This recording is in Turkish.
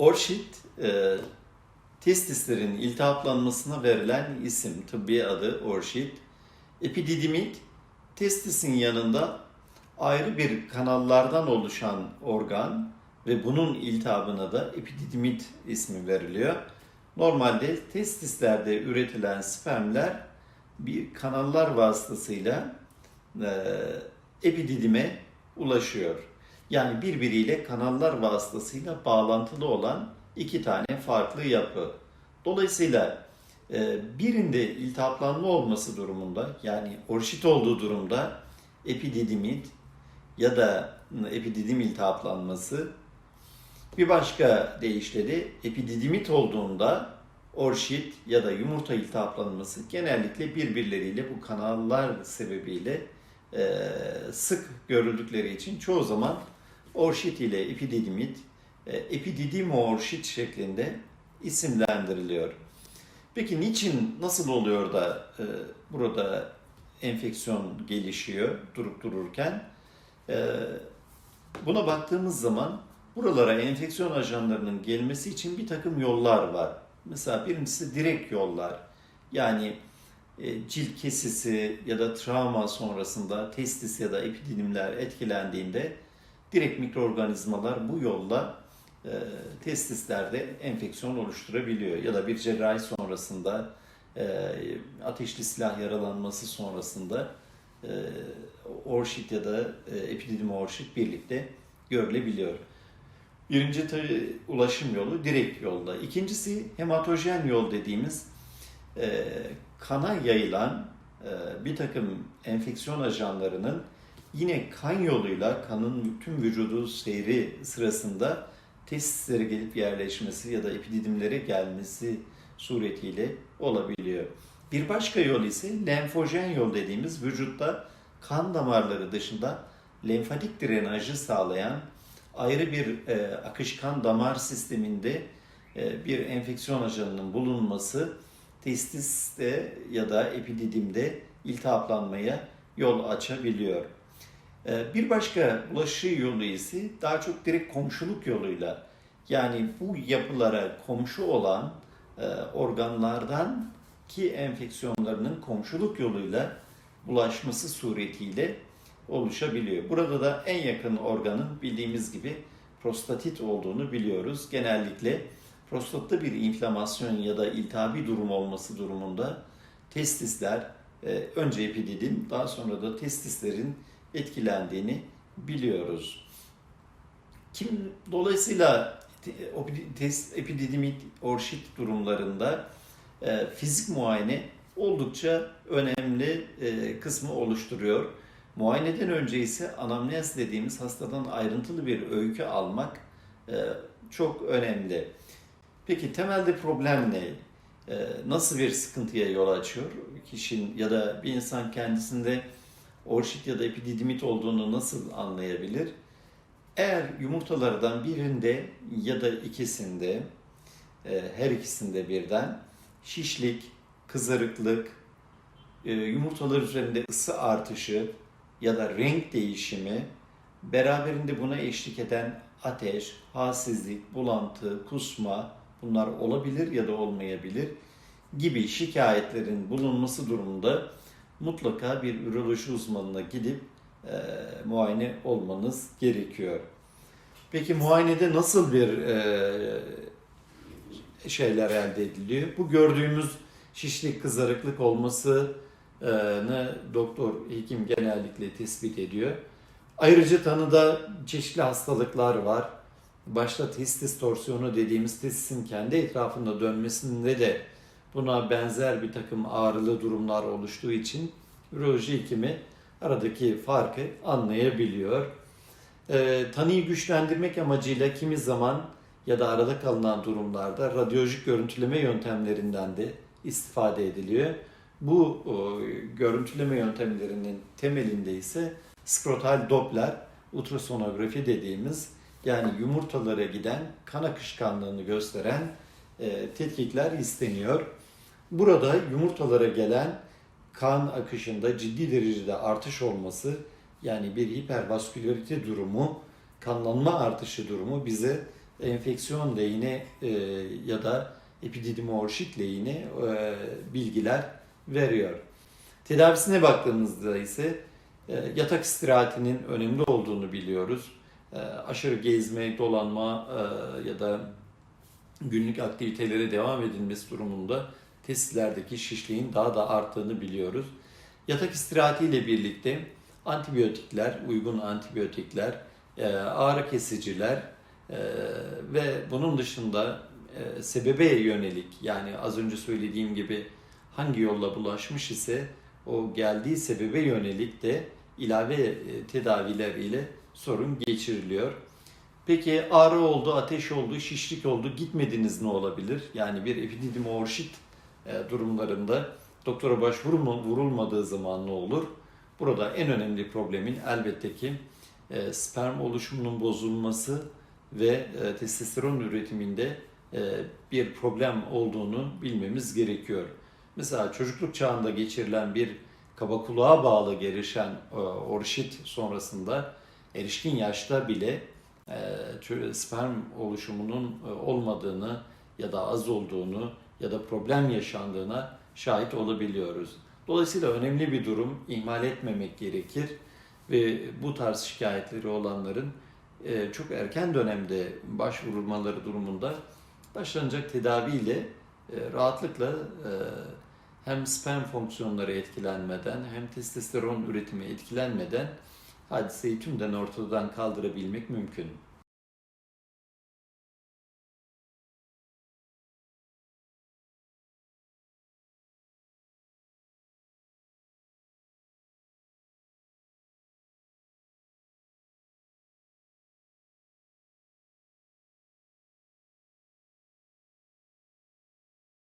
Orşit, e, testislerin iltihaplanmasına verilen isim, tıbbi adı orşit. Epididimit, testisin yanında ayrı bir kanallardan oluşan organ ve bunun iltihabına da epididimit ismi veriliyor. Normalde testislerde üretilen spermler bir kanallar vasıtasıyla e, epididime ulaşıyor. Yani birbiriyle kanallar vasıtasıyla bağlantılı olan iki tane farklı yapı. Dolayısıyla e, birinde iltihaplanma olması durumunda yani orşit olduğu durumda epididimit ya da epididim iltihaplanması bir başka deyişle de epididimit olduğunda orşit ya da yumurta iltihaplanması genellikle birbirleriyle bu kanallar sebebiyle e, sık görüldükleri için çoğu zaman orşit ile epididimit, e, epididimorşit şeklinde isimlendiriliyor. Peki niçin, nasıl oluyor da e, burada enfeksiyon gelişiyor durup dururken? E, buna baktığımız zaman buralara enfeksiyon ajanlarının gelmesi için bir takım yollar var. Mesela birincisi direkt yollar. Yani e, cilt kesisi ya da travma sonrasında testis ya da epididimler etkilendiğinde direkt mikroorganizmalar bu yolla e, testislerde enfeksiyon oluşturabiliyor. Ya da bir cerrahi sonrasında e, ateşli silah yaralanması sonrasında e, orşit ya da e, epididim orşit birlikte görülebiliyor. Birinci tabii ulaşım yolu direkt yolda. İkincisi hematojen yol dediğimiz e, kana yayılan e, bir takım enfeksiyon ajanlarının yine kan yoluyla kanın tüm vücudu seyri sırasında testislere gelip yerleşmesi ya da epididimlere gelmesi suretiyle olabiliyor. Bir başka yol ise lenfojen yol dediğimiz vücutta kan damarları dışında lenfatik drenajı sağlayan ayrı bir e, akışkan damar sisteminde e, bir enfeksiyon ajanının bulunması testiste ya da epididimde iltihaplanmaya yol açabiliyor. E, bir başka bulaşıcı yolu ise daha çok direkt komşuluk yoluyla yani bu yapılara komşu olan e, organlardan ki enfeksiyonlarının komşuluk yoluyla bulaşması suretiyle oluşabiliyor. Burada da en yakın organın bildiğimiz gibi prostatit olduğunu biliyoruz. Genellikle prostatta bir inflamasyon ya da iltihabi durum olması durumunda testisler e, önce epididim daha sonra da testislerin etkilendiğini biliyoruz. Kim dolayısıyla epididimit orşit durumlarında e, fizik muayene oldukça önemli e, kısmı oluşturuyor. Muayeneden önce ise anamnez dediğimiz hastadan ayrıntılı bir öykü almak e, çok önemli. Peki temelde problem ne? E, nasıl bir sıkıntıya yol açıyor? Kişinin ya da bir insan kendisinde orşit ya da epididimit olduğunu nasıl anlayabilir? Eğer yumurtalardan birinde ya da ikisinde, e, her ikisinde birden şişlik, kızarıklık, e, yumurtalar üzerinde ısı artışı ya da renk değişimi, beraberinde buna eşlik eden ateş, halsizlik, bulantı, kusma bunlar olabilir ya da olmayabilir gibi şikayetlerin bulunması durumunda mutlaka bir üroloji uzmanına gidip e, muayene olmanız gerekiyor. Peki muayenede nasıl bir e, şeyler elde ediliyor? Bu gördüğümüz şişlik, kızarıklık olmasını doktor, hekim genellikle tespit ediyor. Ayrıca tanıda çeşitli hastalıklar var. Başta testis torsiyonu dediğimiz testisin kendi etrafında dönmesinde de buna benzer bir takım ağrılı durumlar oluştuğu için üroloji hekimi aradaki farkı anlayabiliyor. E, tanıyı güçlendirmek amacıyla kimi zaman ya da arada kalınan durumlarda radyolojik görüntüleme yöntemlerinden de istifade ediliyor. Bu o, görüntüleme yöntemlerinin temelinde ise skrotal doppler ultrasonografi dediğimiz yani yumurtalara giden kan akışkanlığını gösteren e, tetkikler isteniyor. Burada yumurtalara gelen kan akışında ciddi derecede artış olması yani bir hipervaskülarite durumu, kanlanma artışı durumu bize enfeksiyon lehine e, ya da epididimorşit lehine e, bilgiler veriyor. Tedavisine baktığımızda ise e, yatak istirahatinin önemli olduğunu biliyoruz. E, aşırı gezme, dolanma e, ya da günlük aktivitelere devam edilmesi durumunda testilerdeki şişliğin daha da arttığını biliyoruz. Yatak istirahatiyle birlikte antibiyotikler, uygun antibiyotikler, e, ağrı kesiciler e, ve bunun dışında e, sebebe yönelik yani az önce söylediğim gibi hangi yolla bulaşmış ise o geldiği sebebe yönelik de ilave tedaviler ile sorun geçiriliyor. Peki ağrı oldu, ateş oldu, şişlik oldu, gitmediniz ne olabilir? Yani bir epididimorşit durumlarında doktora başvurma, vurulmadığı zaman ne olur? Burada en önemli problemin elbette ki e, sperm oluşumunun bozulması ve e, testosteron üretiminde e, bir problem olduğunu bilmemiz gerekiyor. Mesela çocukluk çağında geçirilen bir kaba kulağa bağlı gelişen e, orşit sonrasında erişkin yaşta bile e, sperm oluşumunun e, olmadığını ya da az olduğunu ya da problem yaşandığına şahit olabiliyoruz. Dolayısıyla önemli bir durum ihmal etmemek gerekir ve bu tarz şikayetleri olanların e, çok erken dönemde başvurulmaları durumunda başlanacak tedaviyle e, rahatlıkla e, hem sperm fonksiyonları etkilenmeden hem testosteron üretimi etkilenmeden hadiseyi tümden ortadan kaldırabilmek mümkün.